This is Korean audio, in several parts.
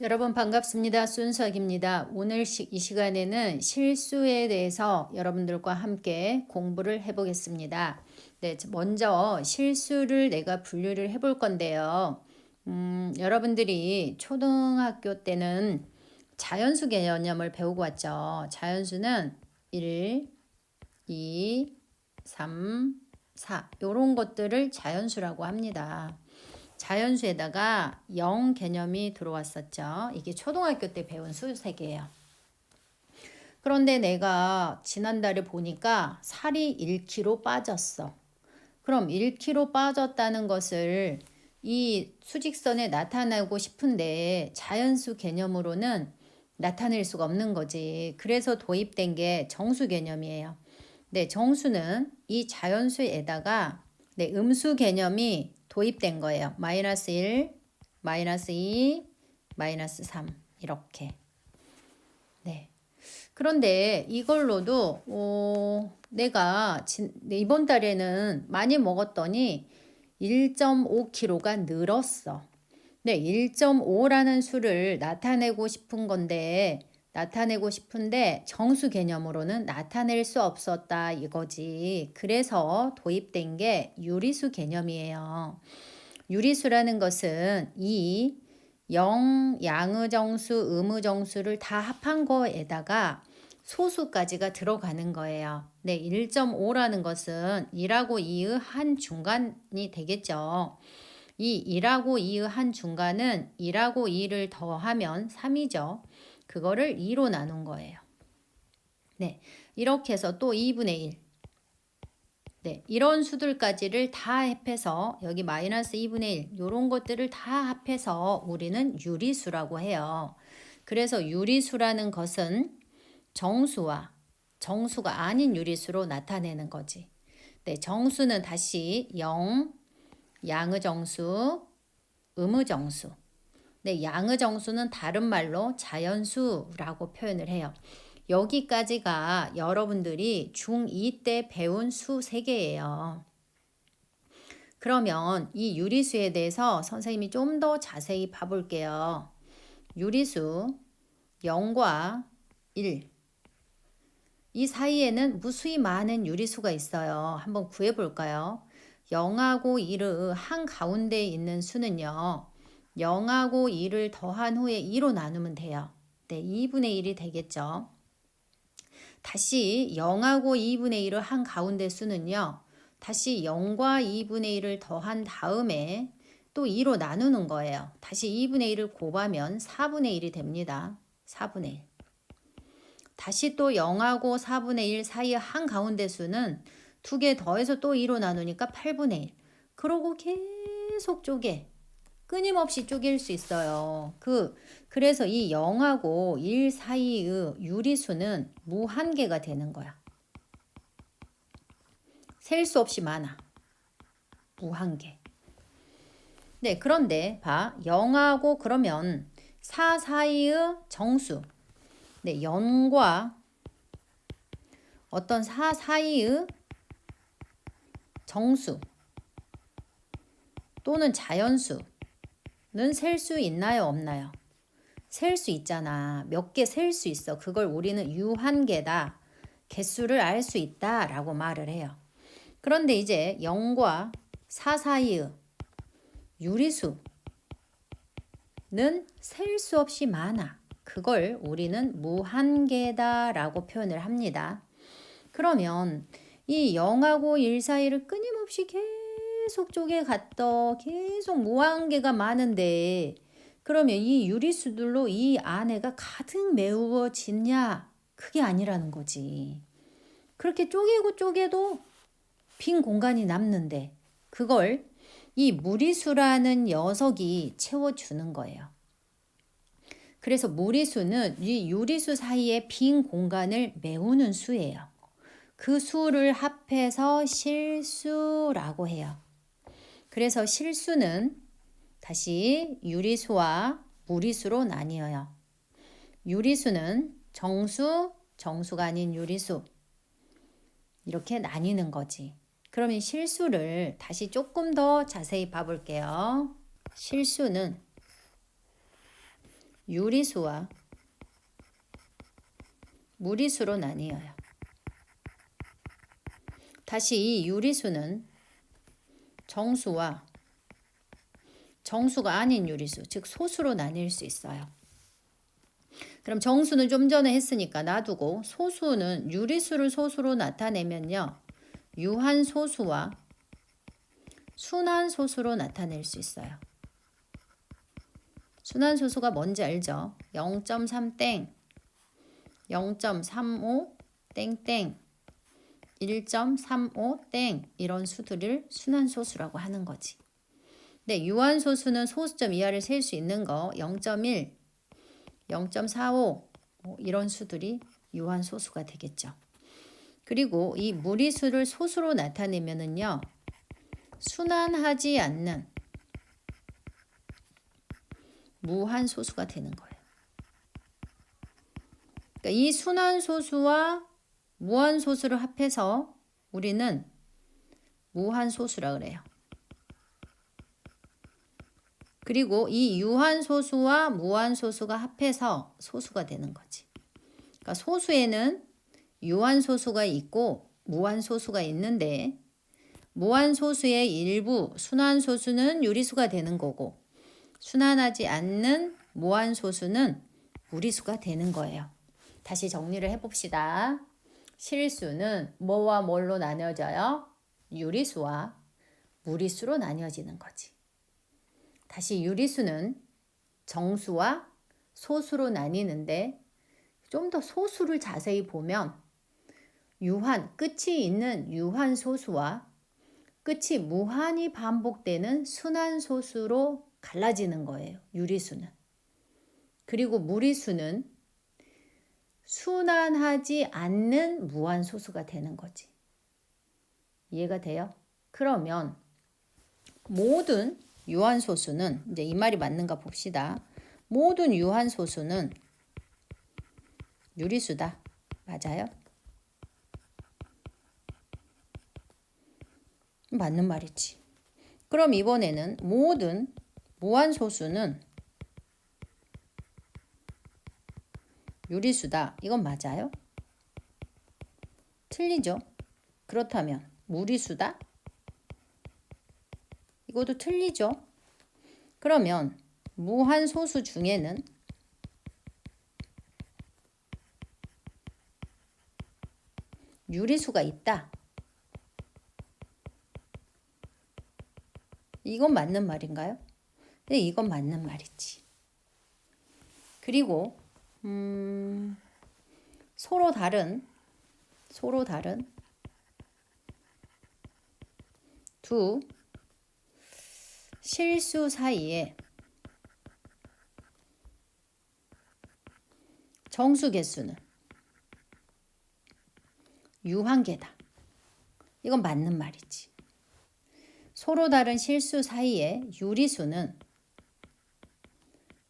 여러분 반갑습니다. 순석입니다. 오늘 시, 이 시간에는 실수에 대해서 여러분들과 함께 공부를 해보겠습니다. 네, 먼저 실수를 내가 분류를 해볼 건데요. 음, 여러분들이 초등학교 때는 자연수 개념을 배우고 왔죠. 자연수는 1, 2, 3, 4 이런 것들을 자연수라고 합니다. 자연수에다가 0 개념이 들어왔었죠. 이게 초등학교 때 배운 수세계예요. 그런데 내가 지난달에 보니까 살이 1kg 빠졌어. 그럼 1kg 빠졌다는 것을 이 수직선에 나타내고 싶은데 자연수 개념으로는 나타낼 수가 없는 거지. 그래서 도입된 게 정수 개념이에요. 네, 정수는 이 자연수에다가 네, 음수 개념이 도입된 거예요. 마이너스 1, 마이너스 2, 마이너스 3 이렇게. 네. 그런데 이걸로도 어, 내가 진, 이번 달에는 많이 먹었더니 1.5kg가 늘었어. 네, 1.5라는 수를 나타내고 싶은 건데 나타내고 싶은데 정수 개념으로는 나타낼 수 없었다 이거지. 그래서 도입된 게 유리수 개념이에요. 유리수라는 것은 이 영, 양의 정수, 음의 정수를 다 합한 거에다가 소수까지가 들어가는 거예요. 네, 1.5라는 것은 1하고 2의 한 중간이 되겠죠. 이 1하고 2의 한 중간은 1하고 2를 더하면 3이죠. 그거를 2로 나눈 거예요. 네. 이렇게 해서 또 2분의 1. 네. 이런 수들까지를 다 합해서 여기 마이너스 2분의 1 요런 것들을 다 합해서 우리는 유리수라고 해요. 그래서 유리수라는 것은 정수와 정수가 아닌 유리수로 나타내는 거지. 네, 정수는 다시 0, 양의 정수, 음의 정수. 네, 양의 정수는 다른 말로 자연수라고 표현을 해요. 여기까지가 여러분들이 중2 때 배운 수 3개예요. 그러면 이 유리수에 대해서 선생님이 좀 더 자세히 봐볼게요. 유리수 0과 1. 이 사이에는 무수히 많은 유리수가 있어요. 한번 구해볼까요? 0하고 1의 한 가운데 있는 수는요. 0하고 2를 더한 후에 2로 나누면 돼요. 네, 2분의 1이 되겠죠. 다시 0하고 2분의 1을 한 가운데 수는요. 다시 0과 2분의 1을 더한 다음에 또 2로 나누는 거예요. 다시 2분의 1을 곱하면 4분의 1이 됩니다. 4분의 1. 다시 또 0하고 4분의 1 사이의 한 가운데 수는 두 개 더해서 또 2로 나누니까 8분의 1. 그러고 계속 쪼개. 끊임없이 쪼갤 수 있어요. 그 그래서 이 0하고 1 사이의 유리수는 무한계가 되는 거야. 셀 수 없이 많아. 무한계. 네, 그런데 봐. 0하고 그러면 4 사이의 정수. 네, 0과 어떤 4 사이의 정수 또는 자연수 는 셀 수 있나요? 없나요? 셀 수 있잖아. 몇 개 셀 수 있어. 그걸 우리는 유한계다. 개수를 알 수 있다. 라고 말을 해요. 그런데 이제 0과 4 사이의 유리수는 셀 수 없이 많아. 그걸 우리는 무한계다 라고 표현을 합니다. 그러면 이 0하고 1 사이를 끊임없이 계속 계속 쪼개 갔더 계속 무한계가 많은데 그러면 이 유리수들로 이 안에가 가득 메워지냐? 그게 아니라는 거지. 그렇게 쪼개고 쪼개도 빈 공간이 남는데 그걸 이 무리수라는 녀석이 채워주는 거예요. 그래서 무리수는 이 유리수 사이에 빈 공간을 메우는 수예요. 그 수를 합해서 실수라고 해요. 그래서 실수는 다시 유리수와 무리수로 나뉘어요. 유리수는 정수, 정수가 아닌 유리수. 이렇게 나뉘는 거지. 그러면 실수를 다시 조금 더 자세히 봐볼게요. 실수는 유리수와 무리수로 나뉘어요. 다시 이 유리수는 정수와 정수가 아닌 유리수, 즉 소수로 나뉠 수 있어요. 그럼 정수는 좀 전에 했으니까 놔두고 소수는 유리수를 소수로 나타내면요. 유한 소수와 순환소수로 나타낼 수 있어요. 순환소수가 뭔지 알죠? 0.3땡, 0.35 땡땡, 1.35 땡 이런 수들을 순환소수라고 하는 거지. 네, 유한소수는 소수점 이하를 셀 수 있는 거 0.1, 0.45 뭐 이런 수들이 유한소수가 되겠죠. 그리고 이 무리수를 소수로 나타내면은요. 순환하지 않는 무한소수가 되는 거예요. 그러니까 이 순환소수와 무한소수를 합해서 우리는 무한소수라 그래요. 그리고 이 유한소수와 무한소수가 합해서 소수가 되는 거지. 그러니까 소수에는 유한소수가 있고 무한소수가 있는데 무한소수의 일부 순환소수는 유리수가 되는 거고 순환하지 않는 무한소수는 무리수가 되는 거예요. 다시 정리를 해봅시다. 실수는 뭐와 뭘로 나뉘어져요? 유리수와 무리수로 나뉘어지는 거지. 다시 유리수는 정수와 소수로 나뉘는데 좀 더 소수를 자세히 보면 유한, 끝이 있는 유한 소수와 끝이 무한히 반복되는 순환 소수로 갈라지는 거예요. 유리수는. 그리고 무리수는 순환하지 않는 무한 소수가 되는 거지. 이해가 돼요? 그러면 모든 유한 소수는 이제 이 말이 맞는가 봅시다. 모든 유한 소수는 유리수다. 맞아요? 맞는 말이지. 그럼 이번에는 모든 무한 소수는 유리수다. 이건 맞아요? 틀리죠? 그렇다면 무리수다? 이것도 틀리죠? 그러면 무한 소수 중에는 유리수가 있다. 이건 맞는 말인가요? 네, 이건 맞는 말이지. 그리고 음, 서로 다른 서로 다른 두 실수 사이에 정수 개수는 유한계다. 이건 맞는 말이지. 서로 다른 실수 사이에 유리수는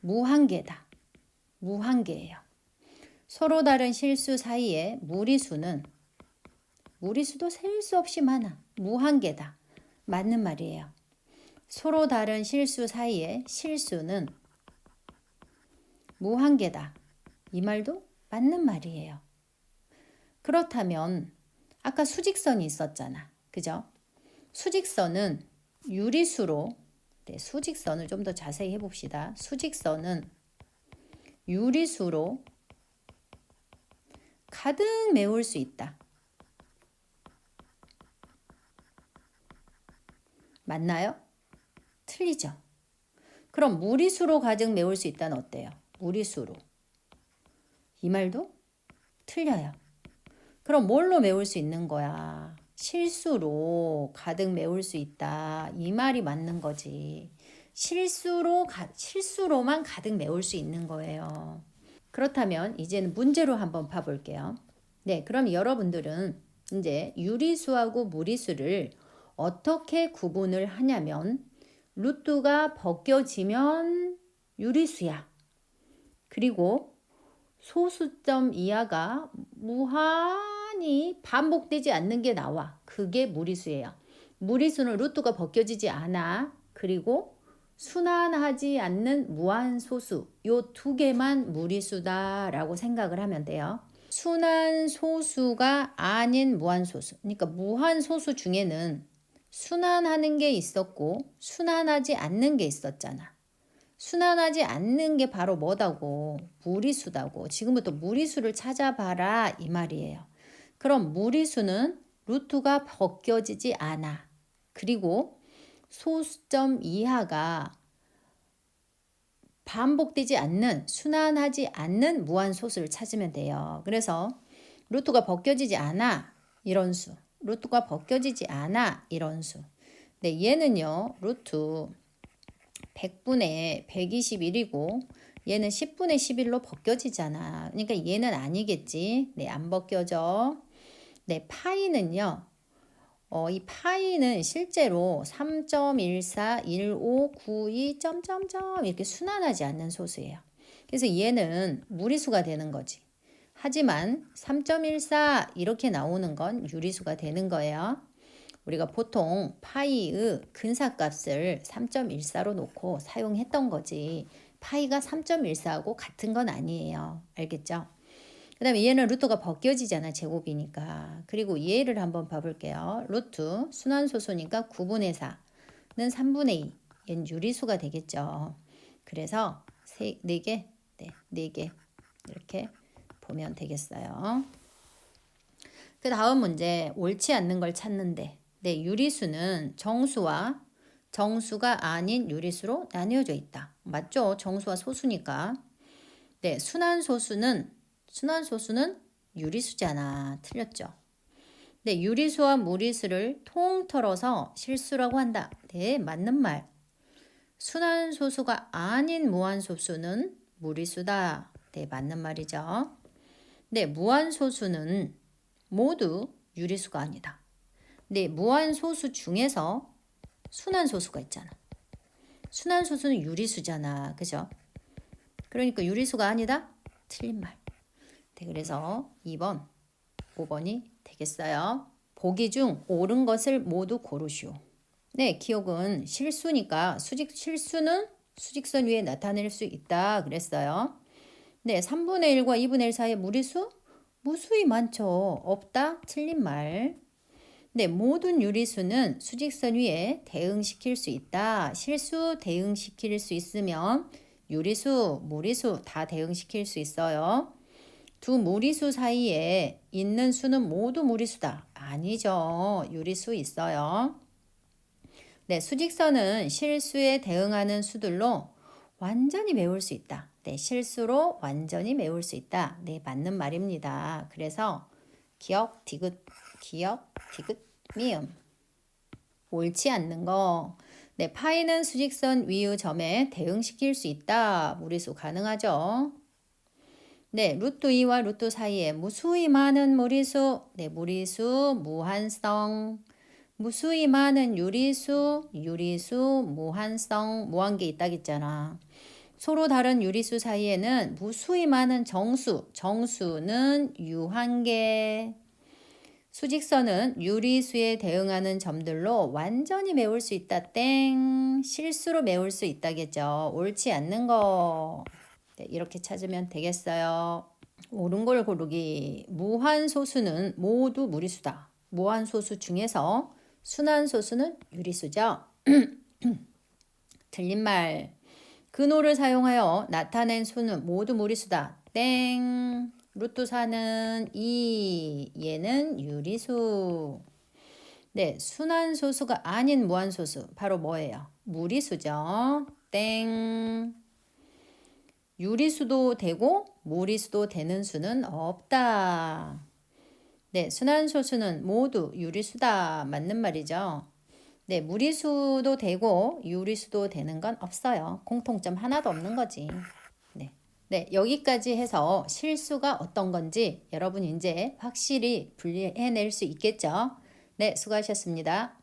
무한계다. 무한계예요. 서로 다른 실수 사이에 무리수는 무리수도 셀 수 없이 많아. 무한계다. 맞는 말이에요. 서로 다른 실수 사이에 실수는 무한계다. 이 말도 맞는 말이에요. 그렇다면 아까 수직선이 있었잖아. 그죠? 수직선은 유리수로 네, 수직선을 좀 더 자세히 해봅시다. 수직선은 유리수로 가득 메울 수 있다. 맞나요? 틀리죠. 그럼 무리수로 가득 메울 수 있다는 어때요? 무리수로. 이 말도 틀려요. 그럼 뭘로 메울 수 있는 거야? 실수로 가득 메울 수 있다. 이 말이 맞는 거지. 실수로 가, 실수로만 가득 메울 수 있는 거예요. 그렇다면 이제는 문제로 한번 봐볼게요. 네, 그럼 여러분들은 이제 유리수하고 무리수를 어떻게 구분을 하냐면 루트가 벗겨지면 유리수야. 그리고 소수점 이하가 무한히 반복되지 않는 게 나와. 그게 무리수예요. 무리수는 루트가 벗겨지지 않아. 그리고 순환하지 않는 무한소수 요 두 개만 무리수다라고 생각을 하면 돼요. 순환소수가 아닌 무한소수. 그러니까 무한소수 중에는 순환하는 게 있었고 순환하지 않는 게 있었잖아. 순환하지 않는 게 바로 뭐다고? 무리수다고. 지금부터 무리수를 찾아봐라 이 말이에요. 그럼 무리수는 루트가 벗겨지지 않아. 그리고 소수점 이하가 반복되지 않는 순환하지 않는 무한소수를 찾으면 돼요. 그래서 루트가 벗겨지지 않아 이런 수. 루트가 벗겨지지 않아 이런 수. 네, 얘는요. 루트 100분의 121이고 얘는 10분의 11로 벗겨지잖아. 그러니까 얘는 아니겠지. 네, 안 벗겨져. 네, 파이는요. 어, 이 파이는 실제로 3.141592 점점점 이렇게 순환하지 않는 소수예요. 그래서 얘는 무리수가 되는 거지. 하지만 3.14 이렇게 나오는 건 유리수가 되는 거예요. 우리가 보통 파이의 근사값을 3.14로 놓고 사용했던 거지. 파이가 3.14하고 같은 건 아니에요. 알겠죠? 그 다음에 얘는 루트가 벗겨지잖아. 제곱이니까. 그리고 얘를 한번 봐볼게요. 루트 순환소수니까 9분의 4는 3분의 2. 얘는 유리수가 되겠죠. 그래서 4개, 네, 4개 이렇게 보면 되겠어요. 그 다음 문제 옳지 않는 걸 찾는데 네, 유리수는 정수와 정수가 아닌 유리수로 나뉘어져 있다. 맞죠? 정수와 소수니까. 네, 순환소수는 순환소수는 유리수잖아. 틀렸죠? 네, 유리수와 무리수를 통틀어서 실수라고 한다. 네, 맞는 말. 순환소수가 아닌 무한소수는 무리수다. 네, 맞는 말이죠. 네, 무한소수는 모두 유리수가 아니다. 네, 무한소수 중에서 순환소수가 있잖아. 순환소수는 유리수잖아. 그죠? 그러니까 유리수가 아니다? 틀린 말. 네, 그래서 2번, 5번이 되겠어요. 보기 중 옳은 것을 모두 고르시오. 네, 기억은 실수니까 수직 실수는 수직선 위에 나타낼 수 있다 그랬어요. 네, 3분의 1과 2분의 1 사이에 무리수? 무수히 많죠. 없다? 틀린 말. 네, 모든 유리수는 수직선 위에 대응시킬 수 있다. 실수 대응시킬 수 있으면 유리수, 무리수 다 대응시킬 수 있어요. 두 무리수 사이에 있는 수는 모두 무리수다. 아니죠. 유리수 있어요. 네, 수직선은 실수에 대응하는 수들로 완전히 메울 수 있다. 네, 실수로 완전히 메울 수 있다. 네, 맞는 말입니다. 그래서 기억, 디귿, 기억, 디귿, 미음. 옳지 않는 거. 네, 파이는 수직선 위의 점에 대응시킬 수 있다. 무리수 가능하죠. 네, 루트 2와 루트 사이에 무수히 많은 무리수. 네, 무리수, 무한성. 무수히 많은 유리수, 유리수, 무한성, 무한계 있다겠잖아. 서로 다른 유리수 사이에는 무수히 많은 정수, 정수는 유한계. 수직선은 유리수에 대응하는 점들로 완전히 메울 수 있다. 땡. 실수로 메울 수 있다겠죠. 옳지 않는 거. 네, 이렇게 찾으면 되겠어요. 옳은 걸 고르기. 무한소수는 모두 무리수다. 무한소수 중에서 순환소수는 유리수죠. 틀린 말. 근호를 사용하여 나타낸 수는 모두 무리수다. 땡. 루트 4는 2. 얘는 유리수. 네, 순환소수가 아닌 무한소수. 바로 뭐예요? 무리수죠. 땡. 유리수도 되고 무리수도 되는 수는 없다. 네, 순환소수는 모두 유리수다. 맞는 말이죠. 네, 무리수도 되고 유리수도 되는 건 없어요. 공통점 하나도 없는 거지. 네. 네, 여기까지 해서 실수가 어떤 건지 여러분 이제 확실히 분리해낼 수 있겠죠? 네, 수고하셨습니다.